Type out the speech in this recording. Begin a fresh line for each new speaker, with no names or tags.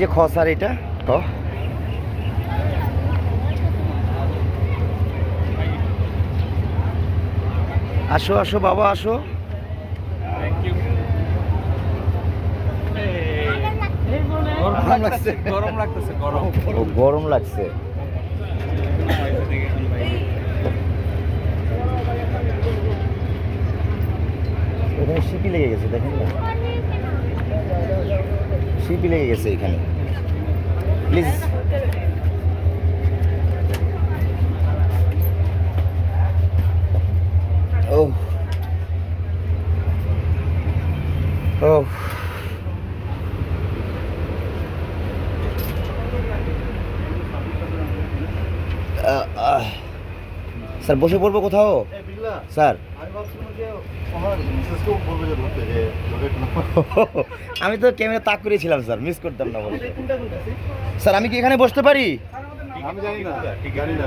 যে খ স্যার এটা খ আসো আসো বাবা আসো। গরম লাগছে।
গরম লাগতেছে গরম।
ও গরম। লাগছে। সিপি লেগে গেছে দেখেন না। সিপি লেগে গেছে এখানে। Please O O. স্যার বসে পড়ব কোথাও? স্যার। আমি তো ক্যামেরা তাক করেছিলাম স্যার মিস করতাম না বলে স্যার আমি কি এখানে বসতে পারি?
আমি জানি না জানি না